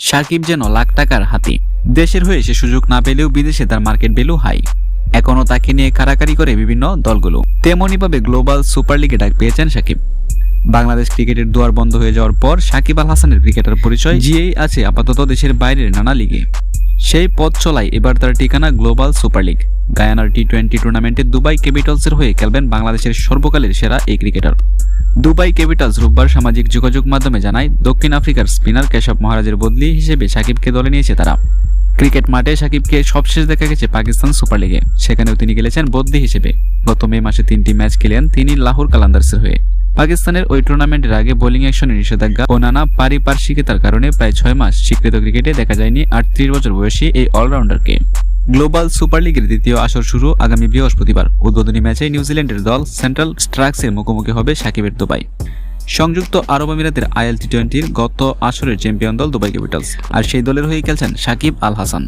সাকিব যেন লাখ টাকার হাতি। দেশের হয়ে সে সুযোগ না পেলেও বিদেশে তার মার্কেট ভ্যালু হাই। এখনও তাকে নিয়ে কারাকারি করে বিভিন্ন দলগুলো। তেমনইভাবে গ্লোবাল সুপার লিগে ডাক পেয়েছেন সাকিব। বাংলাদেশ ক্রিকেটের দুয়ার বন্ধ হয়ে যাওয়ার পর সাকিব আল হাসানের ক্রিকেটার পরিচয় জিয়েই আছে আপাতত দেশের বাইরের নানা লিগে। সেই পথ চলায় এবার তার ঠিকানা গ্লোবাল সুপার লিগ। গায়ানার টি টোয়েন্টি টুর্নামেন্টে দুবাই ক্যাপিটালসের হয়ে খেলবেন বাংলাদেশের সর্বকালের সেরা এই ক্রিকেটার দুবাই ক্যাপিটালস রোববার সামাজিক যোগাযোগ মাধ্যমে জানায়, দক্ষিণ আফ্রিকার স্পিনার কেশব মহারাজের বদলি হিসেবে সাকিবকে দলে নিয়েছে তারা। ক্রিকেট মাঠে সাকিবকে সবশেষ দেখা গেছে পাকিস্তান সুপার লিগে। সেখানেও তিনি খেলেছেন বদলি হিসেবে। গত মে মাসে তিনটি ম্যাচ খেলেন তিনি লাহোর কালান্দার্সের হয়ে। পাকিস্তানের ওই টুর্নামেন্টের আগে বোলিং অ্যাকশনে নিষেধাজ্ঞা ও নানা পারিপার্শ্বিকতার কারণে প্রায় ছয় মাস স্বীকৃত ক্রিকেটে দেখা যায়নি আটত্রিশ বছর বয়সী এই অলরাউন্ডারকে। গ্লোবাল সুপার লিগের দ্বিতীয় আসর শুরু আগামী বৃহস্পতিবার। উদ্বোধনী ম্যাচে নিউজিল্যান্ডের দল সেন্ট্রাল স্ট্রাক্সের মুখোমুখি হবে সাকিবের দুবাই। সংযুক্ত আরব আমিরাতের আইএল টি টোয়েন্টির গত আসরের চ্যাম্পিয়ন দল দুবাই ক্যাপিটালস। আর সেই দলের হয়ে খেলছেন সাকিব আল হাসান।